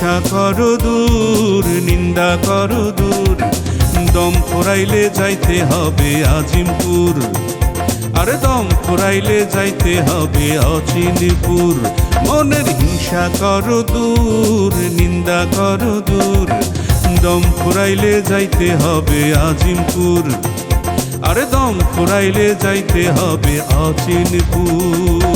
হিংসা করো দূর, নিন্দা করো দূর। দম ফুরাইলে যাইতে হবে আজিমপুর। আরে দম ফুরাইলে যাইতে হবে অচিনপুর। মনের হিংসা করো দূর, নিন্দা কর দূর। দম ফুরাইলে যাইতে হবে আজিমপুর। আরে দম ফুরাইলে যাইতে হবে অচিনপুর।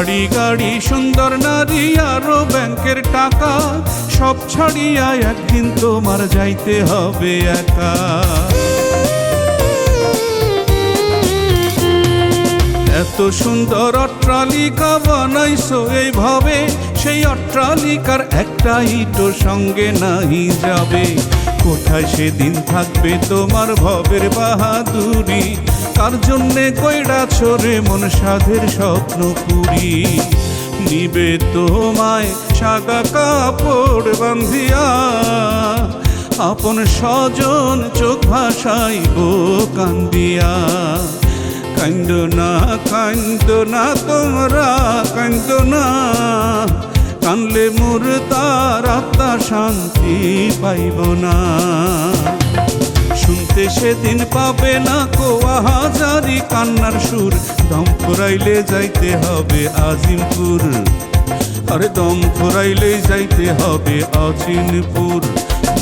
বাড়ি গাড়ি, সুন্দর নারী আরও ব্যাংকের টাকা। সব ছাড়িয়া একদিন তোমার যাইতে হবে একা। এত সুন্দর অট্টালিকা বানাইছো এইভাবে, সেই অট্টালিকার একটা ইটো সঙ্গে নাহি যাবে। কোথায় সেদিন থাকবে তোমার ভবের বাহাদুরি? তার জন্যে কইরা ছোরে মন সাধের স্বপ্ন পুরি? নিবে তোমায় সাদা কাপড় বান্ধিয়া, আপন স্বজন চোখ ভাসাইব কান্দিয়া। কান্দ না কান্দ না তোমরা কান্দ না, কানলে মোর তার আত্মা শান্তি পাইব না। শুনতে সেদিন পাবে না কোয়া হাজারি কান্নার সুর দম ফুরাইলে যাইতে হবে আজিমপুর। আরে দম ফুরাইলে যাইতে হবে অচিনপুর।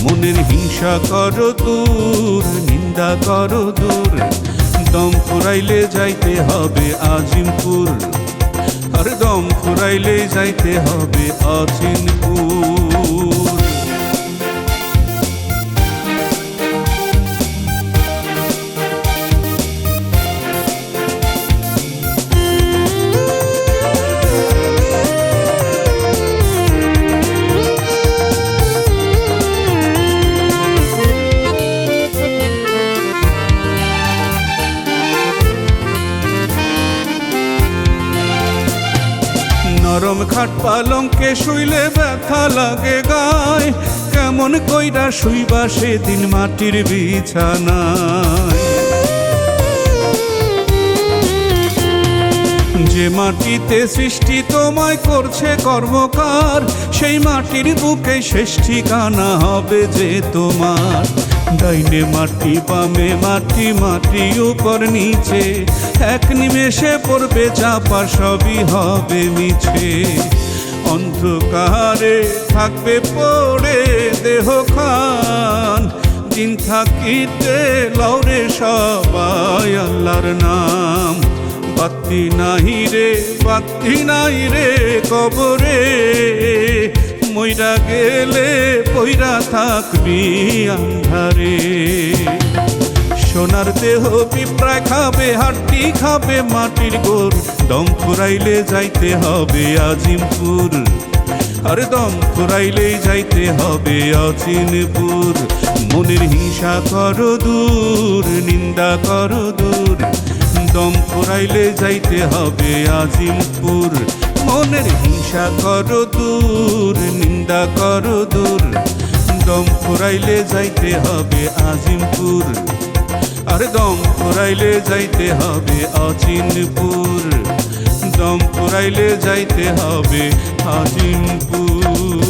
মনের হিংসা করো দূর, নিন্দা করো দূর। দম ফুরাইলে যাইতে হবে আজিমপুর। আর দম ফুরাইলে যাইতে হবে অচিনপুর। নরম খাট পালঙ্কে শুইলে ব্যথা লাগে গায়। কেমন কইরা শুইবা সেদিন মাটির বিছানায়। যে মাটিতে সৃষ্টি তোমায় করছে কর্মকার, সেই মাটির বুকে শেষ ঠিকানা হবে যে তোমার। ডাইনে মাটি, বামে মাটি মাটি উপর নিচে, এক নিমেষে পড়বে চাপা, সবই হবে মিছে। অন্ধকারে থাকবে পড়ে দেহ খান, দিন থাকিতে লৌরে সবাই আল্লাহর নাম। বাতি নাহি রে, বাতি নাই রে কবরে। মইরা গেলে পইরা থাকবি আন্ধারে। সোনার দেহ পিঁপড়ায় খাবে হাড্ডি খাবে, মাটির গোর দম ফুরাইলে যাইতে হবে আজিমপুর। আরে দম ফুরাইলেই যাইতে হবে অচিনপুর। মনের হিংসা করো দূর, নিন্দা করো দূর। দম যাইতে হবে আজিমপুর। মনের হিংসা করো দূর, নিন্দা করো দূর। দম ফুরাইলে যাইতে হবে আজিমপুর। আর দম ফুরাইলে যাইতে হবে অচিনপুর। দম ফুরাইলে যাইতে হবে আজিমপুর।